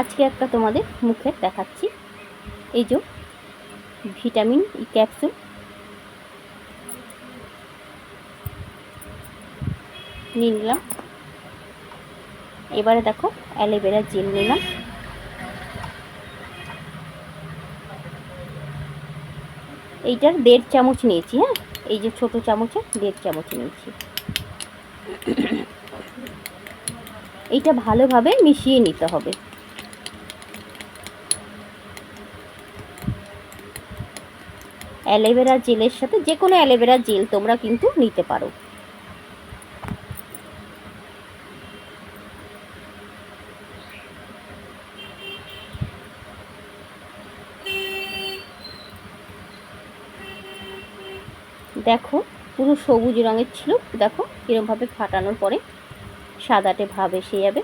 আজকে একটা তোমাদের মুখে দেখাচ্ছি। এই যে ভিটামিন ই ক্যাপসুল। নিয়ে নিলাম। এবারে দেখো অ্যালোভেরা জেল নিলাম। এইটার দেড় চামচ নিয়েছি হ্যাঁ? এই যে ছোট চামচে দেড় চামচ নিয়েছি। এইটা ভালোভাবে মিশিয়ে নিতে হবে। অ্যালোভেরা জেলের সাথে যে কোনো অ্যালোভেরা জেল তোমরা কিন্তু নিতে পারো। দেখো, পুরো সবুজ রঙের ছিল। দেখো, কীরমভাবে ফাটানোর পরে সাদাটে ভাব এসে যাবে।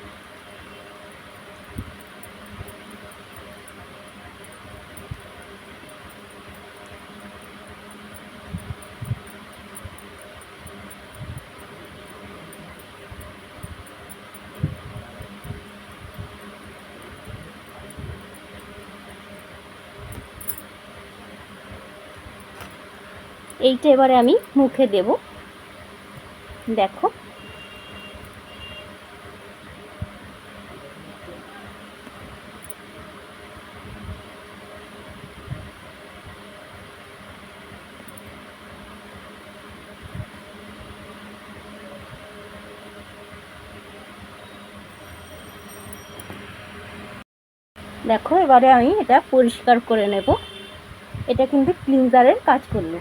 এইটা এবারে আমি মুখে দেব। দেখো। দেখো, এবারে আমি এটা পরিষ্কার করে নেব। এটা কিন্তু ক্লিনজারের কাজ করল।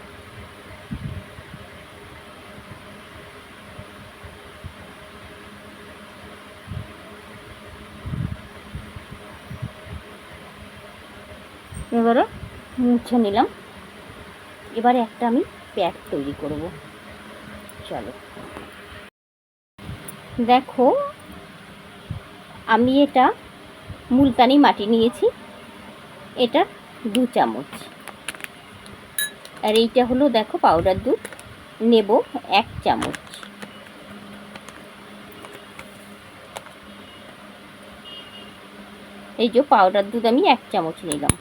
এবারে মুছে নিলাম। এবারে একটা আমি প্যাক তৈরি করব। চলো। দেখো, আমি এটা মুলতানি মাটি নিয়েছি। এটা দু চামচ। আর এইটা হলো, দেখো পাউডার দুধ। নেব এক চামচ। এই যে পাউডার দুধ আমি এক চামচ নিলাম।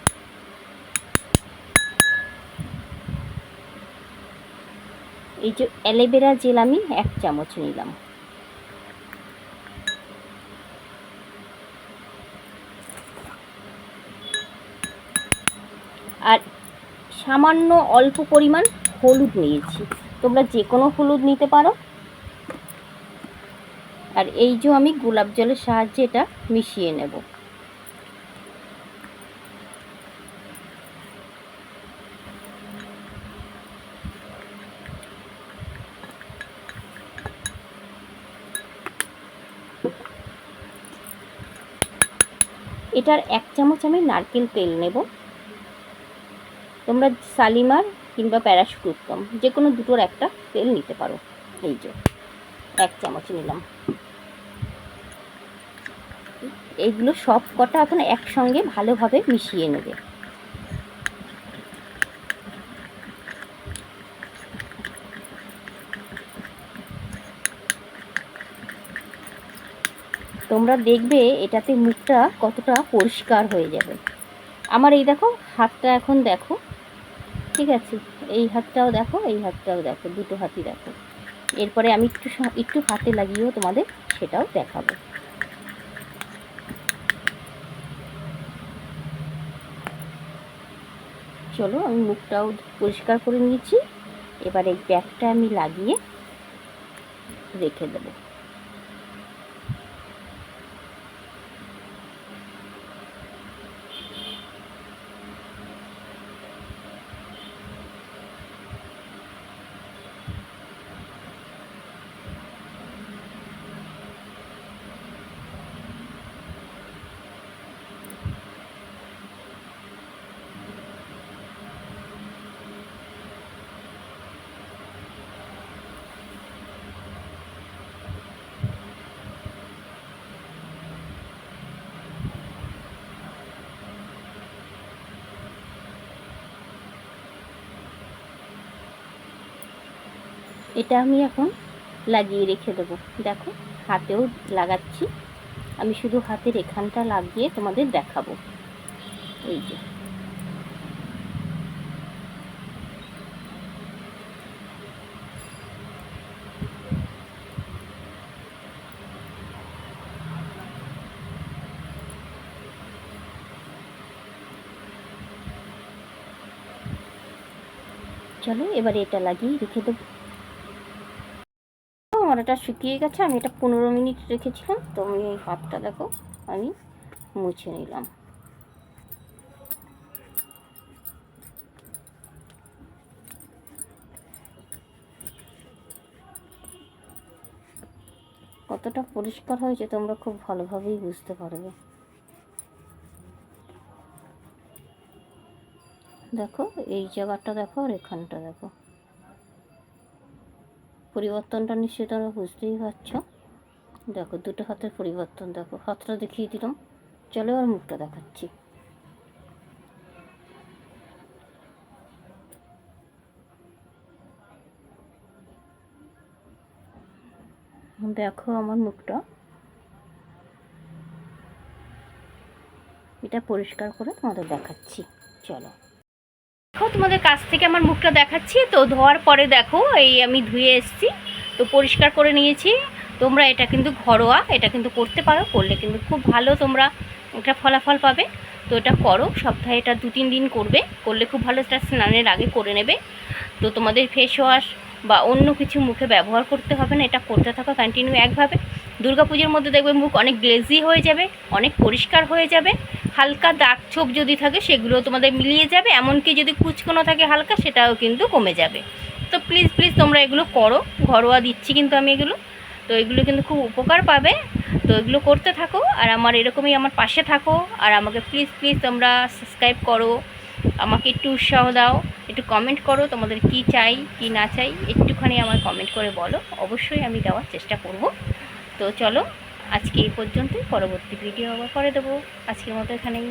এই যে অ্যালোভেরা জেল আমি এক চামচ নিলাম। আর সামান্য অল্প পরিমাণ হলুদ নিয়েছি। তোমরা যে কোনো হলুদ নিতে পারো। আর এই যে আমি গোলাপ জলের সাহায্যে এটা মিশিয়ে নেব। এটার এক চামচ আমি নারকেল তেল নেব। তোমরা সালিমার কিংবা প্যারাশুট উত্তম যে কোনো দুটোর একটা তেল নিতে পারো। এই যে, এক চামচ নিলাম। এইগুলো সব কটা এখন একসঙ্গে ভালোভাবে মিশিয়ে নেবে। তোমরা দেখবে এটাতে মুখটা কতটা পরিষ্কার হয়ে যাবে। আমার এই দেখো, হাতটা এখন দেখো, ঠিক আছে? এই হাতটাও দেখো, এই হাতটাও দেখো, দুটো হাতই দেখো। এরপরে আমি একটু একটু হাতে লাগিয়েও তোমাদের সেটাও দেখাবো। চলো, আমি মুখটাও পরিষ্কার করে নিয়েছি। এবার এই ব্যাগটা আমি লাগিয়ে রেখে দেবো। এটা আমি এখন লাগিয়ে রেখে দেবো। দেখো, হাতেও লাগাচ্ছি। আমি শুধু হাতের এখানটা লাগিয়ে তোমাদের দেখাবো। এই যে। চলো, এবারে এটা লাগিয়ে রেখে দেবো। এটা শুকিয়ে গেছে, আমি এটা পনেরো মিনিট রেখেছিলাম, তো আমি এই হাতটা দেখো, আমি মুছে নিলাম। কতটা পরিষ্কার হয়েছে তোমরা খুব ভালোভাবেই বুঝতে পারবে। দেখো, এই জায়গাটা দেখো আর এখানটা দেখো। পরিবর্তনটা নিশ্চয়ই তোমরা বুঝতেই পারছ। দেখো, দুটো হাতের পরিবর্তন, দেখো। হাতটা দেখিয়ে দিলাম। চলো আর মুখটা দেখাচ্ছি। দেখো আমার মুখটা। এটা পরিষ্কার করে তোমাদের দেখাচ্ছি। চলো। দেখো, তোমাদের কাছ থেকে আমার মুখটা দেখাচ্ছি। তো ধোয়ার পরে দেখো, এই আমি ধুয়ে এসেছি। তো পরিষ্কার করে নিয়েছি। তোমরা এটা কিন্তু ঘরোয়া, এটা কিন্তু করতে পারো, করলে কিন্তু খুব ভালো তোমরা এটা ফলাফল পাবে। তো এটা করো, সপ্তাহে এটা দু তিন দিন করবে। করলে খুব ভালো, এটা স্নানের আগে করে নেবে। তো তোমাদের ফেস ওয়াশ বা অন্য কিছু মুখে ব্যবহার করতে হবে না, এটা করতে থাকো কন্টিনিউ একভাবে। দুর্গাপুজোর মধ্যে দেখবে মুখ অনেক গ্লেজি হয়ে যাবে, অনেক পরিষ্কার হয়ে যাবে। হালকা দাগ ছোপ যদি থাকে সেগুলো তোমাদের মিলিয়ে যাবে, এমনকি যদি কুচকোনো থাকে হালকা সেটাও কিন্তু কমে যাবে। তো প্লিজ প্লিজ তোমরা এগুলো করো, ঘরোয়া দিচ্ছি কিন্তু আমি এগুলো। তো এগুলো কিন্তু খুব উপকার পাবে। তো এগুলো করতে থাকো আর আমার এরকমই আমার পাশে থাকো আর আমাকে প্লিজ প্লিজ তোমরা সাবস্ক্রাইব করো। আমাকে একটু উৎসাহ দাও, একটু কমেন্ট করো তোমাদের কি চাই, কি না চাই, একটুখানি আমার কমেন্ট করে বলো। অবশ্যই আমি দেওয়ার চেষ্টা করব। তো চলো আজকে এই পর্যন্তই। পরবর্তী ভিডিও আবার করে দেবো। আজকের মতো এখানেই।